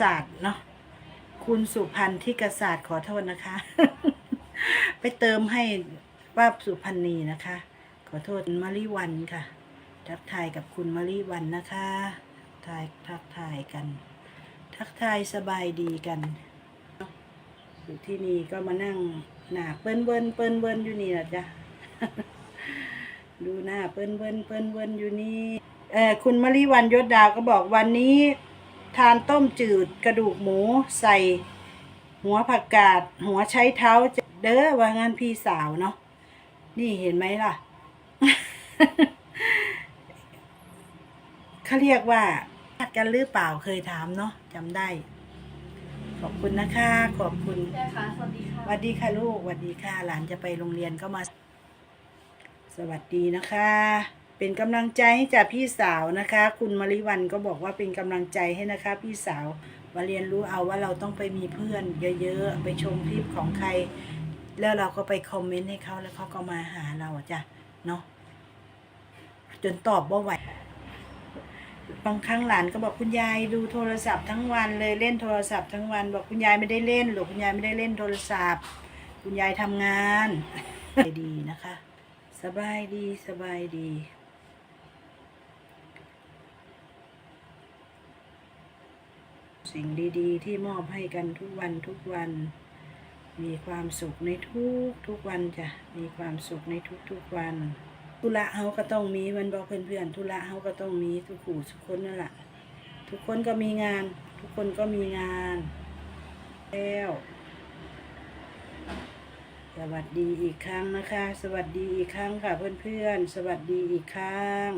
ศาสตร์เนาะคุณสุพันธ์ที่กษาตร์ขอโทษนะคะ ไปเติมให้ว่าสุพันธ์นีนะคะ ขอโทษมาริวันค่ะ ทักทายกับคุณมาริวันนะคะทายทักทายกัน ทักทายสบายดีกันอยู่ที่นี่ก็มานั่งหนาเปิ้นเบิ้นเปิ้นเบิ้นอยู่นี่นะจ๊ะดูหน้าเปิ้นเบิ้นเปิ้นเบิ้นอยู่นี่เออคุณมาริวันยศดาวก็บอกวันนี้ ทานต้มจืดกระดูกหมูใส่ หัวผักกาด หัวใช้เท้าเด้อว่างานพี่สาวเนาะนี่เห็นไหมล่ะเขาเรียกว่าคาดกันหรือเปล่าเคยถามเนาะจำได้ ขอบคุณนะคะ ขอบคุณใช่ค่ะสวัสดีค่ะสวัสดีค่ะลูกสวัสดีค่ะ หลานจะไปโรงเรียนก็มา สวัสดีนะคะ เป็นกำลังใจให้จากพี่สาวนะคะ คุณมาริวันก็บอกว่าเป็นกำลังใจให้นะคะ พี่สาวมาเรียนรู้เอาว่าเราต้องไปมีเพื่อน เยอะๆไปชมคลิปของใคร แล้วเราก็ไปคอมเมนต์ให้เขาแล้วเขาก็มาหาเราจ้ะเนาะจนตอบว่าไหวบางครั้งหลานก็บอกคุณยายดูโทรศัพท์ทั้งวันเลยเล่นโทรศัพท์ทั้งวัน บอกคุณยายไม่ได้เล่นหรอกคุณยายไม่ได้เล่นโทรศัพท์ คุณยายทำงานดีนะคะ สบายดีสบายดี สิ่งดีๆ ที่มอบให้กันทุกวันทุกวัน มีความสุขในทุกทุกวันจ้ะมีความสุขในทุกทุกวันธุระเฮาก็ต้องมีมันบอกเพื่อนๆธุระเฮาก็ต้องมีทุกขู่ทุกคนนั่นแหละทุกคนก็มีงาน ทุกคนก็มีงาน แล้วสวัสดีอีกครั้งนะคะ สวัสดีอีกครั้งค่ะเพื่อนๆ สวัสดีอีกครั้ง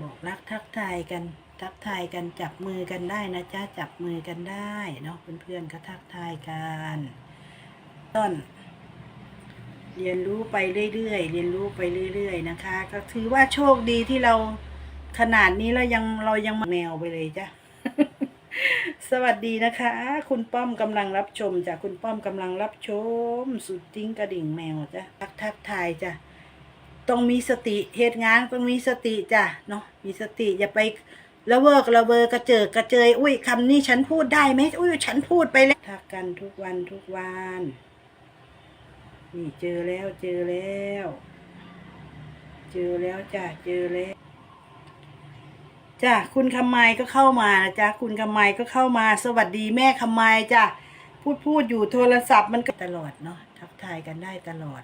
บอกรักทักทายกัน ทักทายกันจับมือกันได้นะจ๊ะจับมือกันได้เนาะเพื่อนๆก็ทักทายกันต้น เรียนรู้ไปเรื่อยๆเรียนรู้ไปเรื่อย ๆ นะคะ ก็ถือว่าโชคดีที่เราขนาดนี้เรายังเรายังแนวไปเลยจ้ะสวัสดีนะคะ คุณป้อมกำลังรับชมจ้ะคุณป้อมกำลังรับชม สุดติ้งกระดิ่งแมวจ้ะทักทักทายจ้ะต้องมีสติเหตุงานต้องมีสติจ้ะเนาะมีสติอย่าไป ละเวิกละเวอกระเจิกกระเจย อุ้ยคำนี้ฉันพูดได้ไหมอุ้ยฉันพูดไปแล้วทักกันทุกวันทุกวันนี่เจอแล้วเจอแล้ว เจอแล้วจ้ะเจอแล้วจ้ะคุณคำไมก็เข้ามาจ้ะคุณคำไมก็เข้ามา สวัสดีแม่คำไมจ้ะพูดพูดอยู่โทรศัพท์มันก็ตลอดเนาะทักทายกันได้ตลอด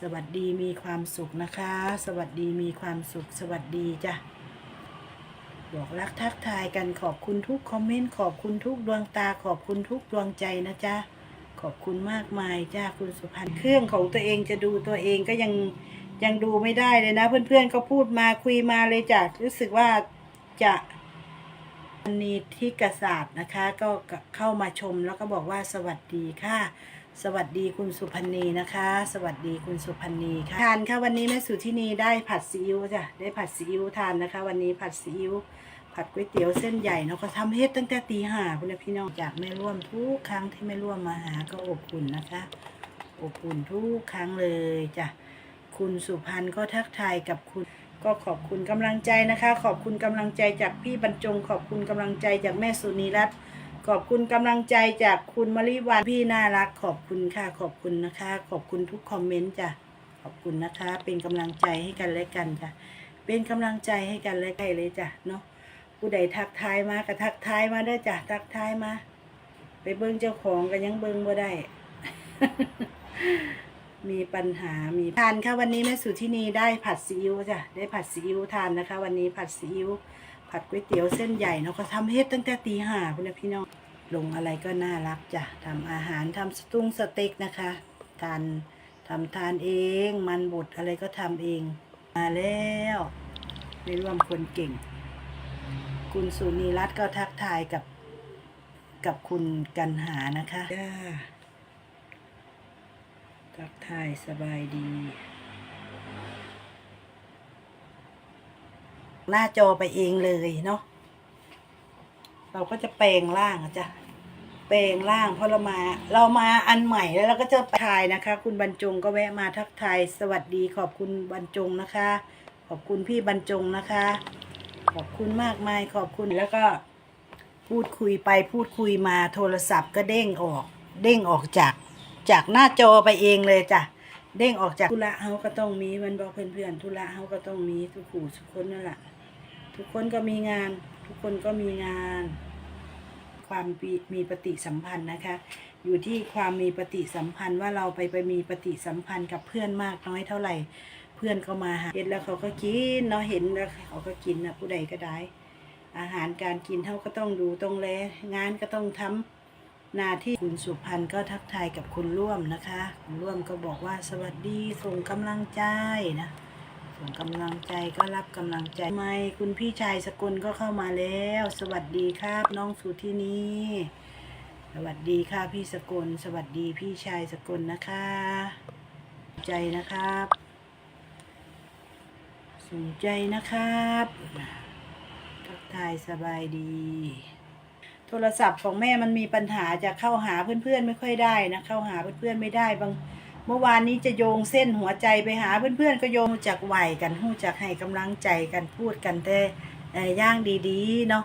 สวัสดีมีความสุขนะคะ สวัสดีมีความสุข สวัสดีจ้ะ บอกรักทักทายกันขอบคุณทุกคอมเมนต์ขอบคุณทุกดวงตา ขอบคุณทุกดวงใจนะจ๊ะขอบคุณมากมายจ้าคุณสุพรรณเครื่องของตัวเองจะดูตัวเองก็ยังยังดูไม่ได้เลยนะ เพื่อนๆก็พูดมาคุยมาเลยจ้ะรู้สึกว่าจะอันนี้ที่กษาตร์นะคะ ก็เข้ามาชมแล้วก็บอกว่าสวัสดีค่ะ สวัสดีคุณสุพันนีนะคะ สวัสดีคุณสุพันนีค่ะทานค่ะวันนี้แม่สุทินีได้ผัดซีอิ๊วจ้ะได้ผัดซีอิ๊วทานนะคะ วันนี้ผัดซีอิ๊วผัดก๋วยเตี๋ยวเส้นใหญ่เนาะก็ทำเฮ็ดตั้งแต่ตีห้าคุณพี่น้องจากแม่ร่วมทุกครั้งที่แม่ร่วมมาหาก็อบอุ่นนะคะ อบอุ่นทุกครั้งเลยจ้ะคุณสุพันธ์ก็ทักทายกับคุณก็ขอบคุณกำลังใจนะคะ ขอบคุณกำลังใจจากพี่บรรจง ขอบคุณกำลังใจจากแม่สุนีรัตน์ ขอบคุณกำลังใจจากคุณมริวันพี่น่ารัก ขอบคุณค่ะ ขอบคุณนะคะ ขอบคุณทุกคอมเมนต์จ้ะขอบคุณนะคะ เป็นกำลังใจให้กันและกันจ้ะเป็นกำลังใจให้กันและกันเลยจ้ะเนาะผู้ใดทักทายมาก็ทักทายมาได้จ้ะทักทายมา ไปเบิ้งเจ้าของกันยังเบิ้งบ่ได้ มีปัญหามีทานค่ะวันนี้แม่สุที่นีได้ผัดซีอิ๊วจ้ะได้ผัดซีอิ๊วทานนะคะ วันนี้ผัดซีอิ๊ว ผัดก๋วยเตี๋ยวเส้นใหญ่เนาะก็ทำเฮ็ดตั้งแต่ตีห้าคุณพี่น้องลงอะไรก็น่ารักจ้ะทำอาหารทำสตุ้งสเต็กนะคะทานทำทานเอง มันบดอะไรก็ทำเอง มาแล้วไม่ร่วมคนเก่ง คุณสุนีรัตน์ก็ทักทายกับกับคุณกันหานะคะจ้าทักทายสบายดี หน้าจอไปเองเลยเนาะเราก็จะแปลงร่างจ้ะแปลงร่างเพราะเรามา เรามาอันใหม่แล้วเราก็จะไปทายนะคะ คุณบรรจงก็แวะมาทักทายสวัสดีขอบคุณบรรจงนะคะ ขอบคุณพี่บรรจงนะคะ ขอบคุณมากมายขอบคุณแล้วก็พูดคุยไปพูดคุยมาโทรศัพท์ก็เด้งออก เด้งออกจากจากหน้าจอไปเองเลยจ้ะเด้งออกจากธุระเฮาก็ต้องมีมันบอกเพื่อนๆธุระเฮาก็ต้องมีทุกขู่ทุกคนนั่นแหละ ทุกคนก็มีงาน ทุกคนก็มีงาน ความมีปฏิสัมพันธ์นะคะ อยู่ที่ความมีปฏิสัมพันธ์ว่าเราไปไปมีปฏิสัมพันธ์กับเพื่อนมากน้อยเท่าไหร่ เพื่อนก็มาหาเห็นแล้วเขาก็กินเนาะเห็นแล้วเขาก็กินนะผู้ใดก็ได้ อาหารการกินเท่าก็ต้องดูต้องแลงานก็ต้องทำหนาที่คุณสุพันธ์ก็ทักทายกับคุณร่วมนะคะคุณร่วมก็บอกว่าสวัสดีส่งกำลังใจนะ ส่งกำลังใจก็รับกำลังใจไม่คุณพี่ชายสกุลก็เข้ามาแล้ว สวัสดีครับ น้องสุที่นี้สวัสดีค่ะพี่สกุลสวัสดีพี่ชายสกุลนะคะ ใจนะครับสนใจนะครับทักทายสบายดี โทรศัพท์ของแม่มันมีปัญหาจะเข้าหาเพื่อนๆไม่ค่อยได้นะ เข้าหาเพื่อนๆไม่ได้บาง เมื่อวานนี้จะโยงเส้นหัวใจไปหาเพื่อนๆ ก็โยงจากไหวกันหู้จักให้กำลังใจกันพูดกันแต่ย่างดีๆเนาะ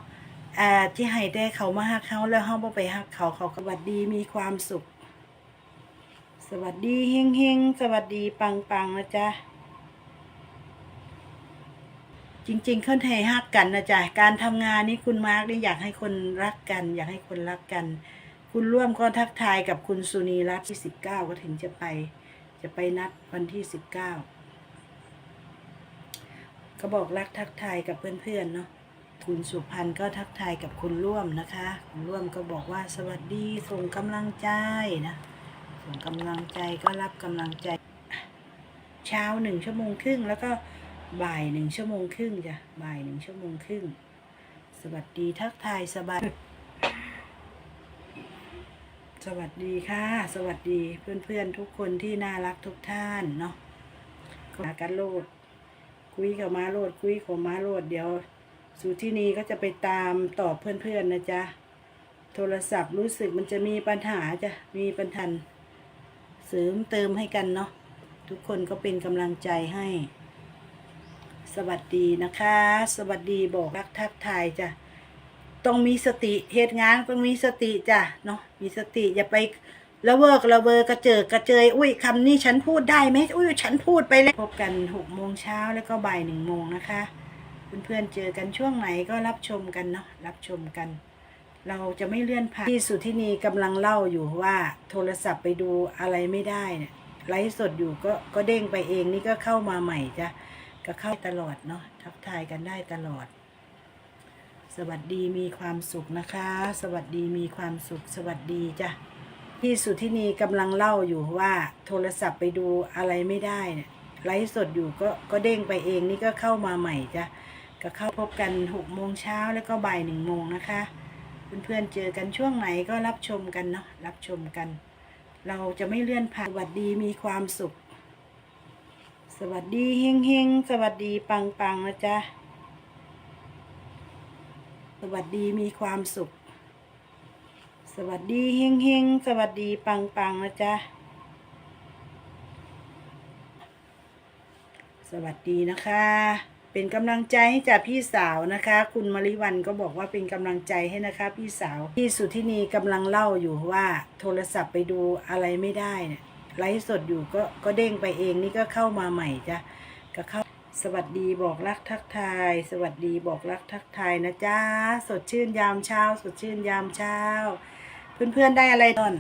เอ่อที่ให้แต่เขามาฮักเขาแล้วเฮาบ่ไปฮักเขาเขาก็สวัสดีมีความสุข สวัสดีเฮงๆสวัสดีปังๆนะจ๊ะจริงๆคนไทยฮักกันนะจ๊ะการทำงานนี่คุณมาร์กนี่อยากให้คนรักกัน อยากให้คนรักกัน คุณร่วมก็ทักทายกับคุณสุนีรัตน์ที่สิบเก้าก็ถึงจะไป จะไปนัดวันที่สิบเก้าก็บอกรักทักทายกับเพื่อนๆเนาะคุณสุพันธ์ก็ทักทายกับคุณร่วมนะคะคุณร่วมก็บอกว่าสวัสดีส่งกำลังใจนะ ส่งกำลังใจก็รับกำลังใจ เช้าหนึ่งชั่วโมงครึ่งแล้วก็บ่ายหนึ่งชั่วโมงครึ่งจ้ะบ่ายหนึ่งชั่วโมงครึ่งสวัสดีทักทายสบาย สวัสดีค่ะ สวัสดีเพื่อนๆทุกคนที่น่ารักทุกท่านเนาะมากันโลด คุยกับมาโลด คุยกับมาโลดเดี๋ยวสุที่นี้ก็จะไปตามตอบเพื่อนๆนะจ๊ะ โทรศัพท์รู้สึกมันจะมีปัญหาจ้ะ มีปัญหาเสริมเติมให้กันเนาะ ทุกคนก็เป็นกำลังใจให้ สวัสดีนะคะ สวัสดีบอกรักทักทายจ้ะ ต้องมีสติเหตุงานต้องมีสติจ้ะเนาะมีสติอย่าไปละเวิกละเวอกระเจิดกระเจยอุ้ยคำนี้ฉันพูดได้ไหมอุ้ยฉันพูดไปแล้วพบกันหกโมงเช้าแล้วก็บ่ายหนึ่งโมงนะคะเพื่อนๆเจอกันช่วงไหนก็รับชมกันเนาะรับชมกัน เราจะไม่เลื่อนผ่านที่สุทินีกำลังเล่าอยู่ว่าโทรศัพท์ไปดูอะไรไม่ได้เนี่ยไลฟ์สดอยู่ก็ก็เด้งไปเองนี่ก็เข้ามาใหม่จ้ะก็เข้าตลอดเนาะทักทายกันได้ตลอด สวัสดีมีความสุขนะคะ สวัสดีมีความสุข สวัสดีจ้ะพี่สุทินีกำลังเล่าอยู่ว่าโทรศัพท์ไปดูอะไรไม่ได้เนี่ยไลฟ์สดอยู่ก็ก็เด้งไปเองนี่ก็เข้ามาใหม่จ้ะก็เข้าพบกันหกโมงเช้าแล้วก็บ่ายหนึ่งโมงนะคะเพื่อนๆเจอกันช่วงไหนก็รับชมกันเนาะรับชมกัน เราจะไม่เลื่อนผ่านสวัสดีมีความสุข สวัสดีเฮงเฮงสวัสดีปังปังนะจ๊ะ สวัสดีมีความสุข สวัสดีเฮงเฮงสวัสดีปังปังนะจ๊ะ สวัสดีนะคะ เป็นกำลังใจให้จากพี่สาวนะคะ คุณมาริวันก็บอกว่าเป็นกำลังใจให้นะคะ พี่สาวพี่สุทินีกำลังเล่าอยู่ว่าโทรศัพท์ไปดูอะไรไม่ได้เนี่ยไลฟ์สดอยู่ก็ก็เด้งไปเองนี่ก็เข้ามาใหม่จ้ะก็เข้า สวัสดีบอกรักทักทาย สวัสดีบอกรักทักทายนะจ๊ะสดชื่นยามเช้า สดชื่นยามเช้า เพื่อนๆได้อะไรตอน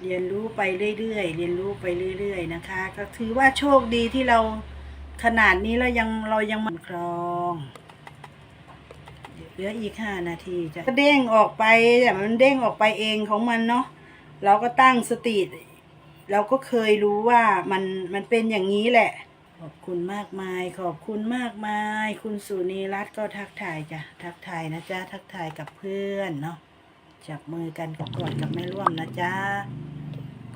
เรียนรู้ไปเรื่อยๆเรียนรู้ไปเรื่อย ๆ นะคะ ก็ถือว่าโชคดีที่เราขนาดนี้เรายังเรายังมันครองเหลืออีกห้านาทีจะก็เด้งออกไปแต่มันเด้งออกไปเองของมันเนาะเราก็ตั้งสติเราก็เคยรู้ว่ามันมันเป็นอย่างนี้แหละ ขอบคุณมากมาย ขอบคุณมากมาย คุณสุนีรัตน์ก็ทักทายจ้ะ ทักทายนะจ๊ะ ทักทายกับเพื่อนเนาะ จับมือกันกับกอดกับไม่ร่วมนะจ๊ะ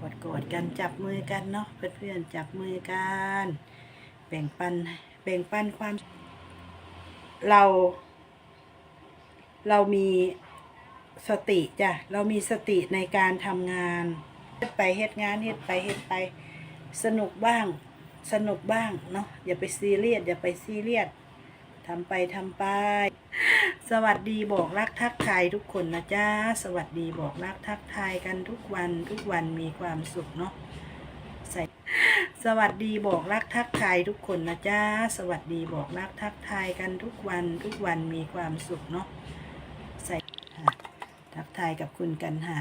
กอดกอดกันจับมือกันเนาะเพื่อนๆจับมือกัน แบ่งปัน แบ่งปันความ เรา เรามีสติจ้ะ เรามีสติในการทำงาน เฮ็ดไปเฮ็ดงานเฮ็ดไปเฮ็ดไป สนุกบ้าง สนุกบ้างเนาะอย่าไปซีเรียสอย่าไปซีเรียสทำไปทำไป สวัสดีบอกรักทักทายทุกคนนะจ๊ะสวัสดีบอกรักทักทายกันทุกวันทุกวันมีความสุขเนาะใส่สวัสดีบอกรักทักทายทุกคนนะจ๊ะสวัสดีบอกรักทักทายกันทุกวันทุกวันมีความสุขเนาะใส่ทักทายกับคุณกันหา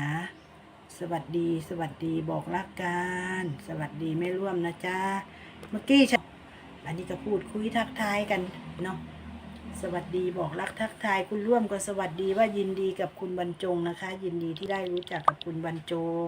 สวัสดีสวัสดีบอกรักกันสวัสดีไม่ร่วมนะจ๊ะเมื่อกี้ฉันอันนี้ก็พูดคุยทักทายกันเนาะสวัสดีบอกรักทักทายคุณร่วมก็สวัสดีว่ายินดีกับคุณบรรจงนะคะ ยินดีที่ได้รู้จักกับคุณบรรจง